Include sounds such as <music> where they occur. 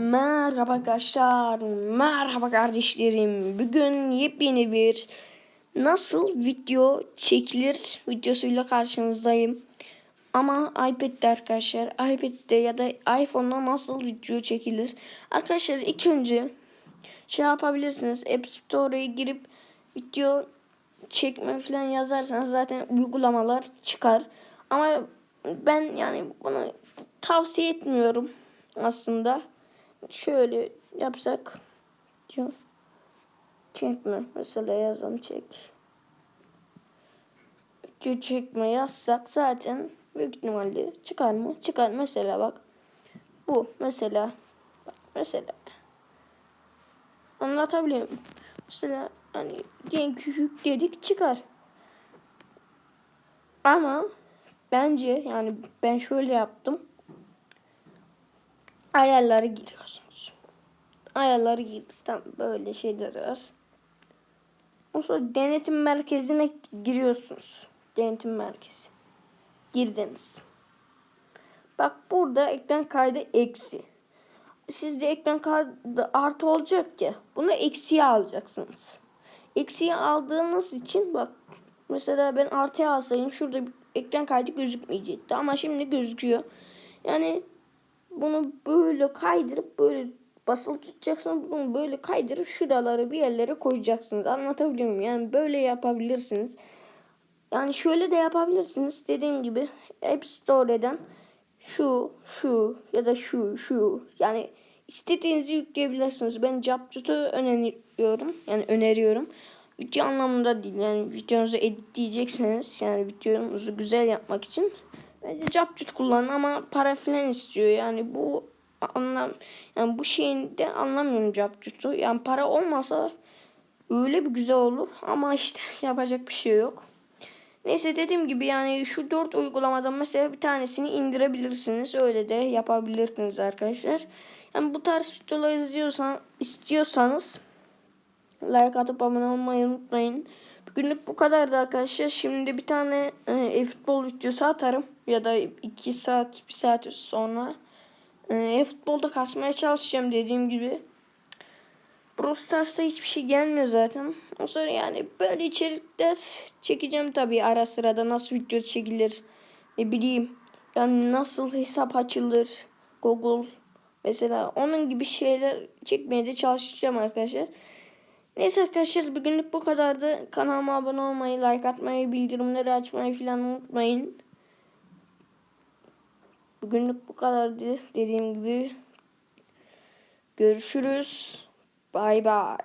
Merhaba arkadaşlar, merhaba kardeşlerim. Bugün yepyeni bir nasıl video çekilir videosuyla karşınızdayım. Ama iPad'de arkadaşlar, iPad'de ya da iPhone'da nasıl video çekilir? Arkadaşlar ilk önce şey yapabilirsiniz. App Store'a girip video çekme falan yazarsanız zaten uygulamalar çıkar. Ama ben yani bunu tavsiye etmiyorum aslında. Şöyle yapsak. Çekme mesela yazalım çek. Çekme yazsak zaten büyük ihtimalle çıkar mı? Çıkar mesela bak. Bu mesela bak mesela anlatabiliyor muyum? Mesela hani renk yükledik çıkar. Ama bence yani ben şöyle yaptım. Ayarları giriyorsunuz. Ayarları girdik. Tam böyle şeyler var. Ondan sonra denetim merkezine giriyorsunuz. Denetim merkezi. Girdiniz. Bak burada ekran kaydı eksi. Sizde ekran kaydı artı olacak ya. Bunu eksiye alacaksınız. Eksiye aldığınız için bak mesela ben artıya alsaydım şurada bir ekran kaydı gözükmeyecekti. Ama şimdi gözüküyor. Yani bunu böyle kaydırıp böyle basılı tutacaksınız. Bunu böyle kaydırıp şuraları bir yerlere koyacaksınız. Anlatabiliyor muyum? Yani böyle yapabilirsiniz. Yani şöyle de yapabilirsiniz. Dediğim gibi App Store'dan şu, şu ya da şu, şu. Yani istediğinizi yükleyebilirsiniz. Ben CapCut'u öneriyorum. Yani öneriyorum. Video anlamında değil. Yani videonuzu editleyecekseniz yani videonuzu güzel yapmak için Bence CapCut kullanın ama para falan istiyor. Yani bu anlam yani bu şeyin de anlamıyorum CapCut'u. Yani para olmasa öyle bir güzel olur ama işte <laughs> yapacak bir şey yok. Neyse dediğim gibi yani şu dört uygulamadan mesela bir tanesini indirebilirsiniz. Öyle de yapabilirsiniz arkadaşlar. Yani bu tarz videoları izliyorsan, istiyorsanız like atıp abone olmayı unutmayın. Bugünlük bu kadardı arkadaşlar. Şimdi bir tane e, futbol videosu atarım. Ya da 2 saat, 1 saat sonra. E, futbolda kasmaya çalışacağım dediğim gibi. Brawl hiçbir şey gelmiyor zaten. O sonra yani böyle içerikler çekeceğim tabii ara sırada. Nasıl video çekilir. Ne bileyim. Yani nasıl hesap açılır. Google. Mesela onun gibi şeyler çekmeye de çalışacağım arkadaşlar. Neyse arkadaşlar bugünlük bu kadardı. Kanalıma abone olmayı, like atmayı, bildirimleri açmayı falan unutmayın. Bugünlük bu kadardı. Dediğim gibi görüşürüz. Bay bay.